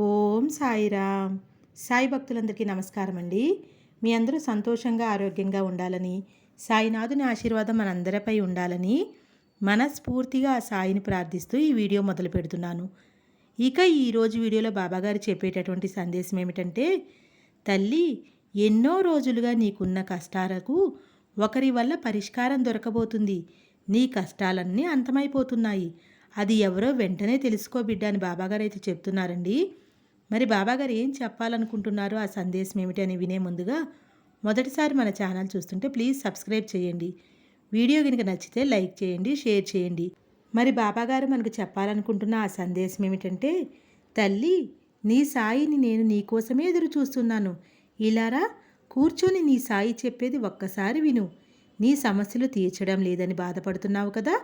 ఓం సాయిరామ్. సాయి భక్తులందరికీ నమస్కారం అండి మీ అందరూ సంతోషంగా ఆరోగ్యంగా ఉండాలని సాయినాథుని ఆశీర్వాదం మనందరిపై ఉండాలని మనస్ఫూర్తిగా ఆ సాయిని ప్రార్థిస్తూ ఈ వీడియో మొదలు పెడుతున్నాను. ఇక ఈరోజు వీడియోలో బాబాగారు చెప్పేటటువంటి సందేశం ఏమిటంటే తల్లి ఎన్నో రోజులుగా నీకున్న కష్టాలకు ఒకరి వల్ల పరిష్కారం దొరకబోతుంది. నీ కష్టాలన్నీ అంతమైపోతున్నాయి. అది ఎవరో వెంటనే తెలుసుకో బిడ్డ అని బాబాగారు అయితే చెప్తున్నారండి. మరి బాబాగారు ఏం చెప్పాలనుకుంటున్నారో? ఆ సందేశం ఏమిటి అని వినే ముందుగా మొదటిసారి మన ఛానల్ చూస్తుంటే ప్లీజ్ సబ్స్క్రైబ్ చేయండి. వీడియో కనుక నచ్చితే లైక్ చేయండి షేర్ చేయండి. మరి బాబాగారు మనకు చెప్పాలనుకుంటున్న ఆ సందేశం ఏమిటంటే తల్లి నీ సాయిని నేను నీకోసమే ఎదురు చూస్తున్నాను. ఇలారా? కూర్చొని నీ సాయి చెప్పేది ఒక్కసారి విను. నీ సమస్యలు తీర్చడం లేదని బాధపడుతున్నావు కదా?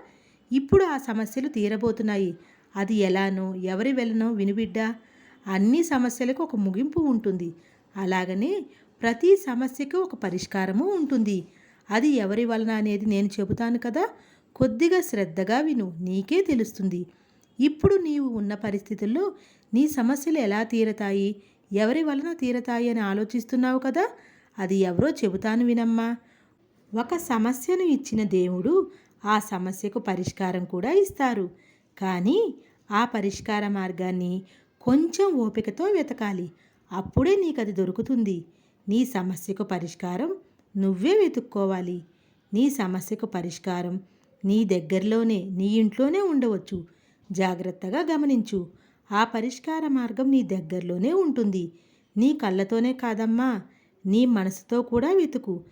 ఇప్పుడు ఆ సమస్యలు తీరబోతున్నాయి. అది ఎలానో ఎవరి వెళ్ళనో వినుబిడ్డా అన్ని సమస్యలకు ఒక ముగింపు ఉంటుంది. అలాగనే ప్రతి సమస్యకు ఒక పరిష్కారము ఉంటుంది. అది ఎవరి వలన అనేది నేను చెబుతాను కదా? కొద్దిగా శ్రద్ధగా విను. నీకే తెలుస్తుంది. ఇప్పుడు నీవు ఉన్న పరిస్థితుల్లో నీ సమస్యలు ఎలా తీరతాయి? ఎవరి వలన తీరతాయి అని ఆలోచిస్తున్నావు కదా? అది ఎవరో చెబుతాను వినమ్మా. ఒక సమస్యను ఇచ్చిన దేవుడు ఆ సమస్యకు పరిష్కారం కూడా ఇస్తారు. కానీ ఆ పరిష్కార మార్గాన్ని కొంచెం ఓపికతో వెతకాలి. అప్పుడే నీకు అది దొరుకుతుంది. నీ సమస్యకు పరిష్కారం నువ్వే వెతుక్కోవాలి. నీ సమస్యకు పరిష్కారం నీ దగ్గరలోనే నీ ఇంట్లోనే ఉండవచ్చు. జాగ్రత్తగా గమనించు. ఆ పరిష్కార మార్గం నీ దగ్గరలోనే ఉంటుంది. నీ కళ్ళతోనే కాదమ్మా నీ మనసుతో కూడా వెతుకు.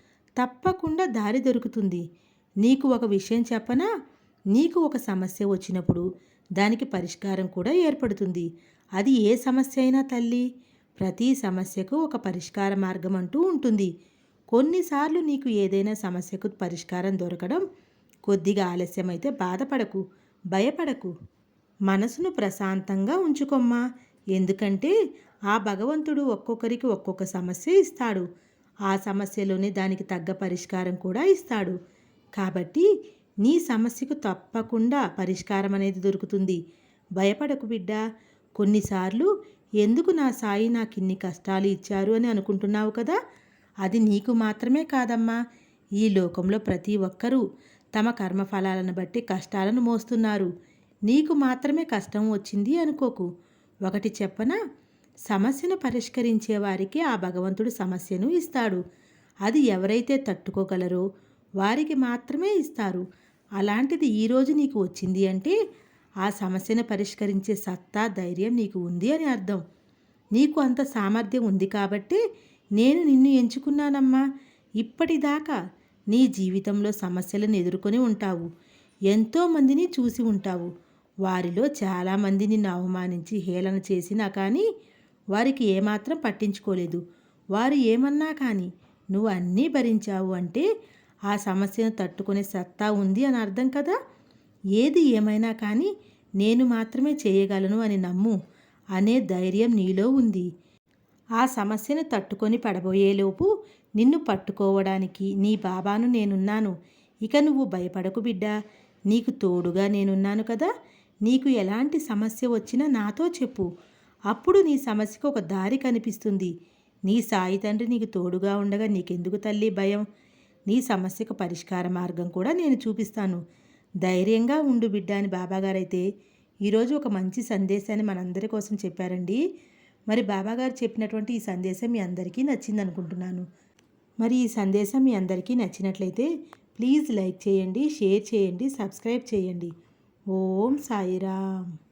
తప్పకుండా దారి దొరుకుతుంది. నీకు ఒక విషయం చెప్పనా? నీకు ఒక సమస్య వచ్చినప్పుడు దానికి పరిష్కారం కూడా ఏర్పడుతుంది. అది ఏ సమస్య అయినా తల్లి ప్రతి సమస్యకు ఒక పరిష్కార మార్గం అంటూ ఉంటుంది. కొన్నిసార్లు నీకు ఏదైనా సమస్యకు పరిష్కారం దొరకడం కొద్దిగా ఆలస్యమైతే బాధపడకు భయపడకు. మనసును ప్రశాంతంగా ఉంచుకోమ్మా. ఎందుకంటే ఆ భగవంతుడు ఒక్కొక్కరికి ఒక్కొక్క సమస్య ఇస్తాడు. ఆ సమస్యలోనే దానికి తగ్గ పరిష్కారం కూడా ఇస్తాడు. కాబట్టి నీ సమస్యకు తప్పకుండా పరిష్కారం అనేది దొరుకుతుంది. భయపడకు బిడ్డ. కొన్నిసార్లు ఎందుకు నా సాయి నాకు ఇన్ని కష్టాలు ఇచ్చారు అని అనుకుంటున్నావు కదా? అది నీకు మాత్రమే కాదమ్మా. ఈ లోకంలో ప్రతి ఒక్కరూ తమ కర్మఫలాలను బట్టి కష్టాలను మోస్తున్నారు. నీకు మాత్రమే కష్టం వచ్చింది అనుకోకు. ఒకటి చెప్పనా? సమస్యను పరిష్కరించే వారికి ఆ భగవంతుడు సమస్యను ఇస్తాడు. అది ఎవరైతే తట్టుకోగలరో వారికి మాత్రమే ఇస్తారు. అలాంటిది ఈరోజు నీకు వచ్చింది అంటే ఆ సమస్యను పరిష్కరించే సత్తా ధైర్యం నీకు ఉంది అని అర్థం. నీకు అంత సామర్థ్యం ఉంది కాబట్టి నేను నిన్ను ఎంచుకున్నానమ్మా. ఇప్పటిదాకా నీ జీవితంలో సమస్యలను ఎదుర్కొని ఉంటావు. ఎంతోమందిని చూసి ఉంటావు. వారిలో చాలామంది నిన్ను అవమానించి హేళన చేసినా కానీ వారికి ఏమాత్రం పట్టించుకోలేదు. వారు ఏమన్నా కానీ నువ్వు అన్నీ భరించావు అంటే ఆ సమస్యను తట్టుకునే సత్తా ఉంది అని అర్థం కదా? ఏది ఏమైనా కానీ నేను మాత్రమే చేయగలను అని నమ్ము అనే ధైర్యం నీలో ఉంది. ఆ సమస్యను తట్టుకొని పడబోయేలోపు నిన్ను పట్టుకోవడానికి నీ బాబాను నేనున్నాను. ఇక నువ్వు భయపడకు బిడ్డా. నీకు తోడుగా నేనున్నాను కదా. నీకు ఎలాంటి సమస్య వచ్చినా నాతో చెప్పు. అప్పుడు నీ సమస్యకు ఒక దారి కనిపిస్తుంది. నీ సాయి తండ్రి నీకు తోడుగా ఉండగా నీకెందుకు తల్లి భయం? నీ సమస్యకు పరిష్కార మార్గం కూడా నేను చూపిస్తాను. ధైర్యంగా ఉండు బిడ్డ అని బాబాగారైతే ఈరోజు ఒక మంచి సందేశాన్ని మనందరి కోసం చెప్పారండి. మరి బాబాగారు చెప్పినటువంటి ఈ సందేశం మీ అందరికీ నచ్చింది అనుకుంటున్నాను. మరి ఈ సందేశం మీ అందరికీ నచ్చినట్లయితే ప్లీజ్ లైక్ చేయండి షేర్ చేయండి సబ్స్క్రైబ్ చేయండి. ఓం సాయిరామ్.